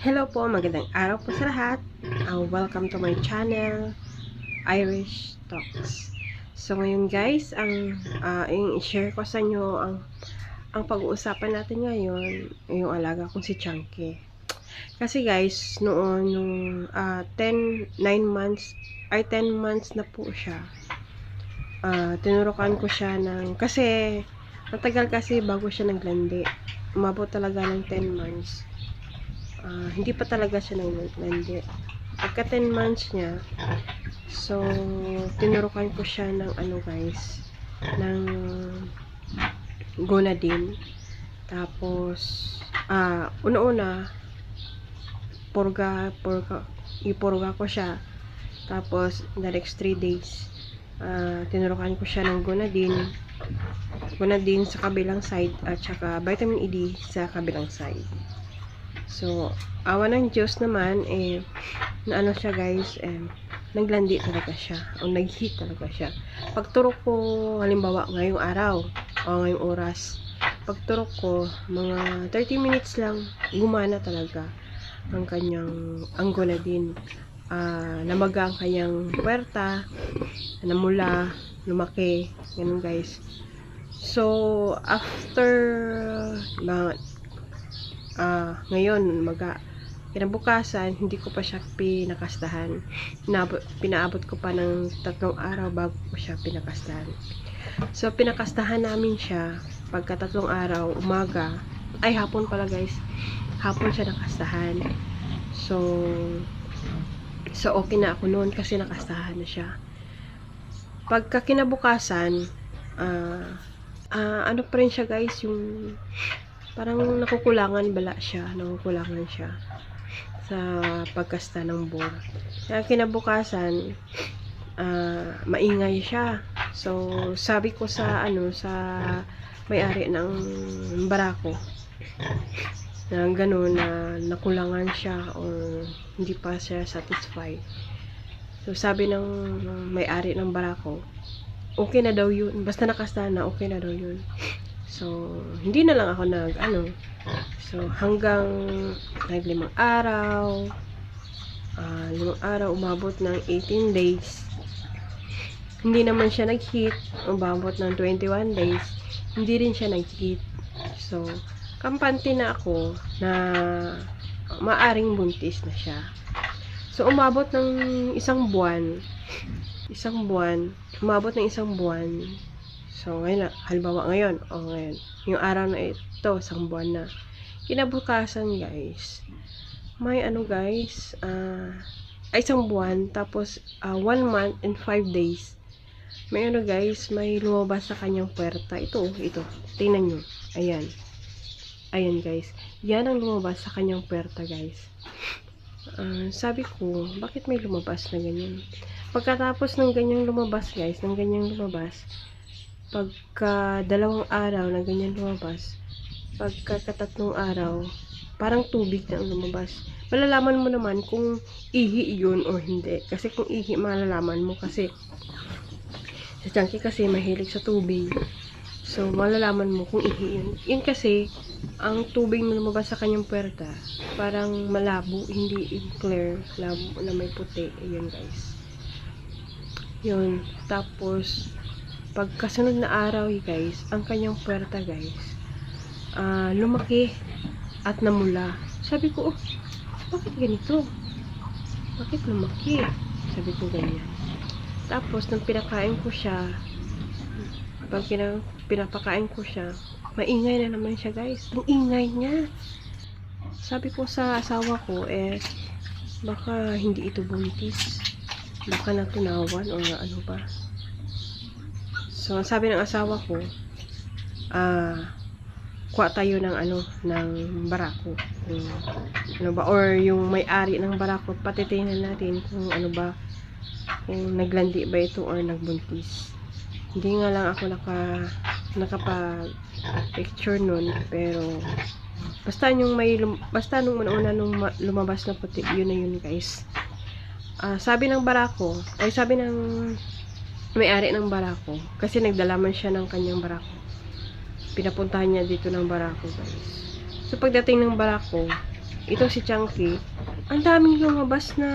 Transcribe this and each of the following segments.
Hello po, magandang araw po sa lahat. Uh, welcome to my channel, Irish Talks. So ngayon guys, ang uh, yung i-share ko sa inyo ang ang pag-uusapan natin ngayon, yung alaga kong si Chunky. Kasi guys, noon nung uh, 10, 9 months, ay 10 months na po siya. Uh, tinurukan ko siya ng, kasi matagal kasi bago siya naglandi. Umabot talaga ng 10 months ah, hindi pa talaga siya naglandi. Pagka 10 months niya, so, tinurukan ko siya ng ano guys, ng gonadin. Tapos, ah, una-una, purga, purga, ipurga ko siya. Tapos, the next 3 days, ah, tinurukan ko siya ng gonadin. Gonadin sa kabilang side at saka vitamin E sa kabilang side. So, awa ng Diyos naman, eh, na ano siya guys, eh, naglandi talaga siya, o nag-hit talaga siya. Pagturok ko, halimbawa, ngayong araw, o ngayong oras, pagturok ko, mga 30 minutes lang, gumana talaga ang kanyang angola din. Uh, namaga ang kanyang puwerta, namula, lumaki, ganun guys. So, after mga uh, ngayon, maga, kinabukasan, hindi ko pa siya pinakastahan. Pinaabot ko pa ng tatlong araw bago ko siya pinakastahan. So, pinakastahan namin siya pagka tatlong araw, umaga, ay hapon pala guys, hapon siya nakastahan. So, so okay na ako noon kasi nakastahan na siya. Pagka kinabukasan, ah, uh, uh, ano pa rin siya guys, yung parang nakukulangan bala siya, nakukulangan siya sa pagkasta ng board. Kaya kinabukasan, uh, maingay siya. So, sabi ko sa, ano, sa may-ari ng barako, na gano'n na nakulangan siya or hindi pa siya satisfied. So, sabi ng may-ari ng barako, okay na daw yun. Basta nakasta na, okay na daw yun. So, hindi na lang ako nag, ano, so, hanggang naglimang araw, uh, limang araw, umabot ng 18 days. Hindi naman siya nag-hit, umabot ng 21 days, hindi rin siya nag-hit. So, kampante na ako na maaring buntis na siya. So, umabot ng isang buwan, isang buwan, umabot ng isang buwan, So, ngayon na, halimbawa ngayon, o oh, ngayon, yung araw na ito, isang buwan na. Kinabukasan, guys, may ano, guys, uh, ay isang buwan, tapos, uh, one month and five days, may ano, guys, may lumabas sa kanyang puerta. Ito, ito, tingnan nyo. Ayan. Ayan, guys. Yan ang lumabas sa kanyang puerta, guys. Uh, sabi ko, bakit may lumabas na ganyan? Pagkatapos ng ganyang lumabas, guys, ng ganyang lumabas, pagka dalawang araw na ganyan lumabas, pagka katatlong araw, parang tubig na ang lumabas. Malalaman mo naman kung ihi yun o hindi. Kasi kung ihi, malalaman mo kasi si Chunky kasi mahilig sa tubig. So, malalaman mo kung ihi yun. Yun kasi, ang tubig na lumabas sa kanyang puwerta, parang malabo, hindi clear, labo na may puti. Ayun, guys. Yun. Tapos, pagkasunod na araw guys, ang kanyang puwerta guys, uh, lumaki at namula. Sabi ko, oh, bakit ganito? Bakit lumaki? Sabi ko ganyan. Tapos, nang pinakain ko siya, pag pina, pinapakain ko siya, maingay na naman siya guys. Ang ingay niya. Sabi ko sa asawa ko, eh, baka hindi ito buntis. Baka natunawan o ano ba. So, sabi ng asawa ko, ah, uh, kuha tayo ng ano, ng barako. Yung, ano ba, or yung may-ari ng barako, patitingnan natin kung ano ba, kung naglandi ba ito or nagbuntis. Hindi nga lang ako naka, nakapag-picture nun, pero, basta yung may, basta nung una nung lumabas na puti, yun na yun guys. Uh, sabi ng barako, ay sabi ng may-ari ng barako. Kasi nagdala man siya ng kanyang barako. Pinapuntahan niya dito ng barako, guys. So, pagdating ng barako, ito si Chunky, ang daming lumabas na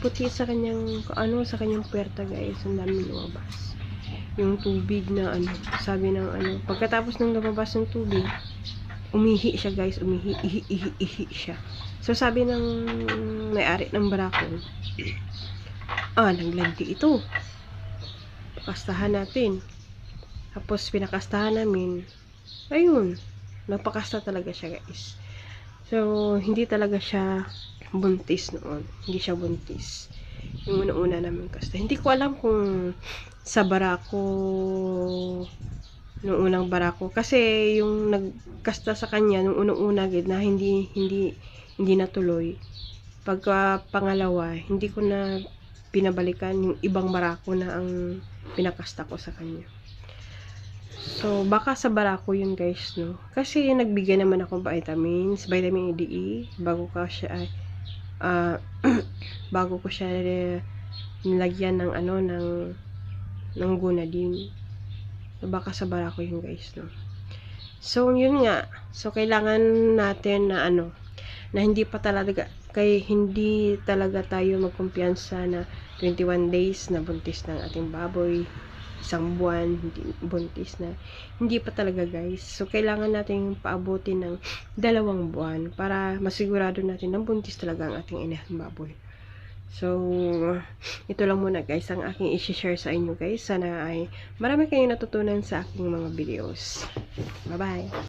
puti sa kanyang, ano, sa kanyang puwerta guys. Ang daming lumabas. Yung tubig na ano, sabi ng ano, pagkatapos ng lumabas ng tubig, umihi siya guys, umihi, ihi, ihi, ihi siya. So sabi ng may-ari ng barako, ah, naglandi ito. Pakastahan natin. Tapos pinakastahan namin, ayun, nagpakasta talaga siya guys. So, hindi talaga siya buntis noon. Hindi siya buntis. Yung una-una namin kasta. Hindi ko alam kung sa barako nung unang barako kasi yung nagkasta sa kanya nung unang-una gid na hindi hindi hindi natuloy pagka pangalawa hindi ko na pinabalikan yung ibang barako na ang pinakasta ko sa kanya So, baka sa barako yun guys, no? Kasi nagbigay naman ako vitamins, vitamin D, E, bago ka siya ay, ah, bago ko siya nilagyan ng ano, ng, ng gunadin. So, baka sa barako yun guys, no? So, yun nga. So, kailangan natin na ano, na hindi pa talaga, kay hindi talaga tayo magkumpiyansa na 21 days na buntis ng ating baboy isang buwan, hindi, buntis na. Hindi pa talaga guys. So, kailangan natin paabutin ng dalawang buwan para masigurado natin na buntis talaga ang ating inahang baboy. So, ito lang muna guys ang aking i-share sa inyo guys. Sana ay marami kayong natutunan sa aking mga videos. Bye-bye!